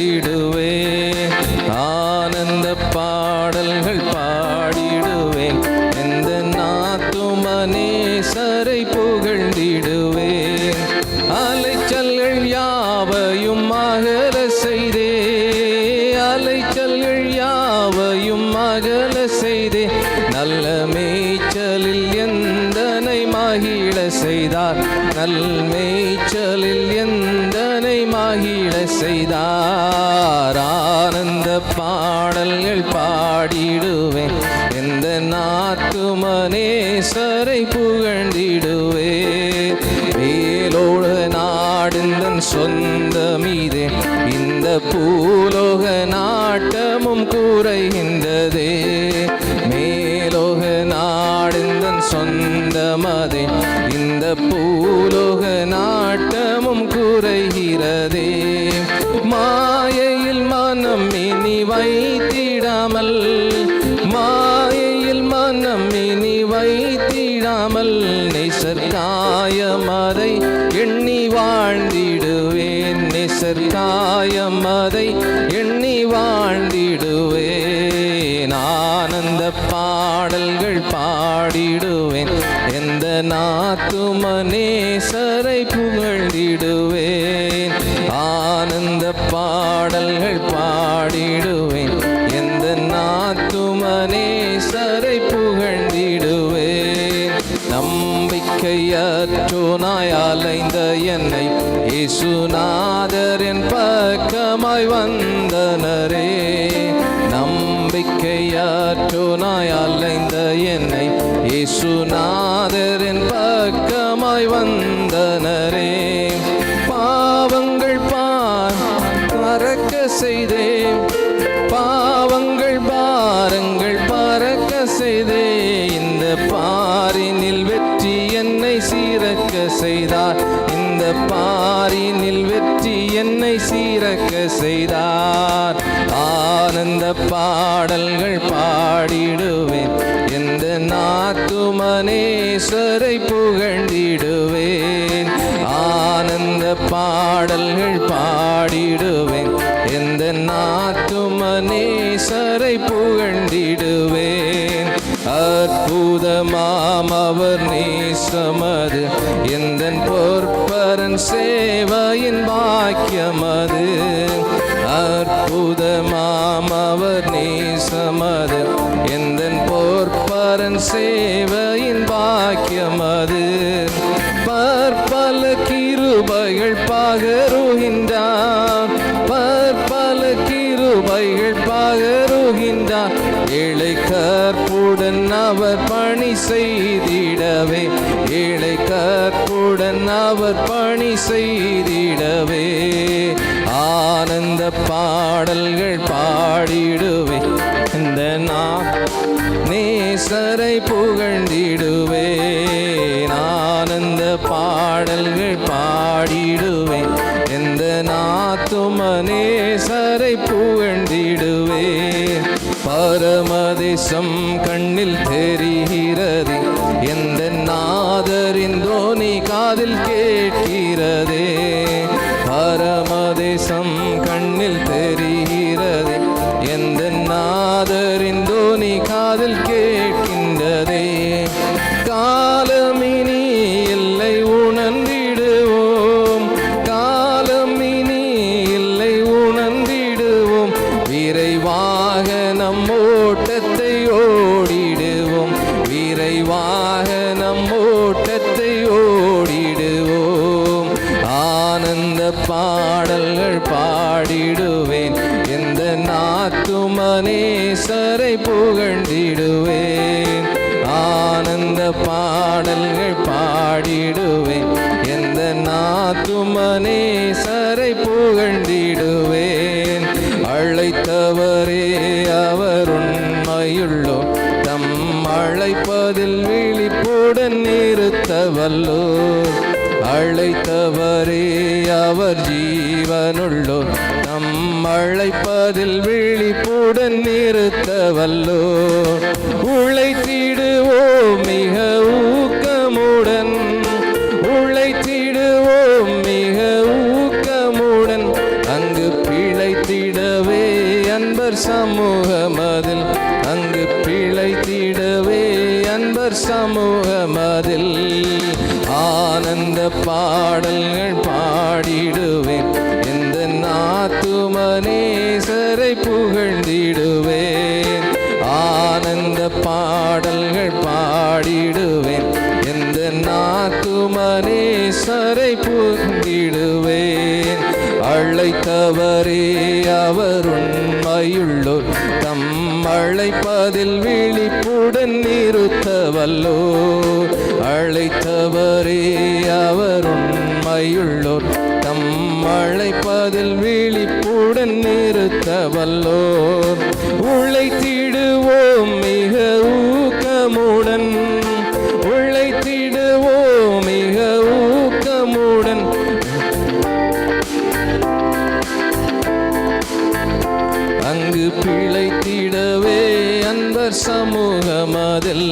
பாடிடுவேன் ஆனந்த பாடல்கள் பாடிடுவேன் எந்த நாத்துமனேசரை புகழ்ந்திடுவேன் அலைச்சல்கள் யாவையும் அகல செய்தே. அலைச்சல்கள் யாவையும் அகல செய்தே. நல்ல மேய்ச்சலில் எந்தனை மகிழ செய்தார்? நல்மேய்ச்சலில் எந்தனை மகிழ செய்தார்? ஆனந்த பாடல்கள் பாடிடுவேன். எந்த நாத்துமனேசரை புகழ்ந்திடுவே வேலோடு நாடுந்தன் சொந்தமீதே இந்த பூலோக நாட்டமும் கூறைகின்றதே. மேலோக நாடுந்தன் சொந்தமதே இந்த பாடல்கள் பாடிடுவேன். எந்த நாத்துமனேசரை புகழ்ந்திடுவேன். நம்பிக்கையற்றோனாய் அலைந்த என்னை இசுநாதரின் பக்கமாய் வந்தனரே. நம்பிக்கையற்றோனாய் அலைந்த என்னை இசுநாதரின் பக்கமாய் வந்தனரே. செய்தார். இந்த பாரினில் வெற்றி என்னை சீரக்க செய்தார். ஆனந்த பாடல்கள் பாடிடுவேன். எந்த நாத்துமனேஸ்வரை புகழ்ந்திடுவேன். ஆனந்த பாடல்கள் பாடிடுவேன். எந்த நாத்துமனேஸ்வரை புகழ்ந்திடுவேன் அற்புதமாம் அவர் நேசமது. எந்த பொற்பரன் சேவையின் பாக்கியமது. அற்புதமாம் அவர் நேசமது. எந்த பொற்பரன் சேவையின் பாக்கியமது. பற்பல கிருபைகள் பாக செய்திடவே. ஏழை கற்புடன் அவர் பணி செய்திடவே. ஆனந்த பாடல்கள் பாடிடுவே. இந்த நான் நேசரை புகழ்ந்திடுவே. ஆனந்த பாடல்கள் பாடிடுவே. எந்த நாத்துமனேசரை புகழ்ந்திடுவே. பரமதேசம் கண்ணில் தெரி நாத்துமனேசரை புகழ்ந்திடுவேன். ஆனந்த பாடல்கள் பாடிடுவேன். எந்த நாத்துமனேசரை புகழ்ந்திடுவேன். அழைத்தவரே அவர் உண்மையுள்ளோ. தம் அழைப்பதில் விழிப்புடன் நிறுத்தவல்லோ. அழைத்தவரே அவர் ஜீவனுள்ளோ. நம் அழைப்பதில் விழிப்புடன் நிறுத்த வல்லோ உழைத்திடுவோம் மிக ஊக்கமுடன். உழைத்திடுவோம் மிக ஊக்கமுடன். அங்கு பிழைத்திடவே அன்பர் அன்பர் சமூகமதில். அங்கு பிழைத்திடவே அன்பர் சமூகமதில். ஆனந்த பாடல்கள் பாடி பாடல்கள் பாடிடுவேன். எந்த நாத்துமனேசரை புந்திடுவேன் அழைத்தவரே அவர் உண்மையுள்ளோர் தம் அழைப்பதில் விழிப்புடன் நிறுத்த வல்லோ அழைத்தவரே அவர் உண்மையுள்ளோர் தம் அழைப்பதில் விழிப்புடன் நிறுத்த வல்லோர் உழைத்திடுவோம் மிகவும் ஊக்கமுடன் உழைத்திடுவோ மிக ஊக்கமுடன். அங்கு பிழைத்திடவே அன்பர் சமூகம் அதில்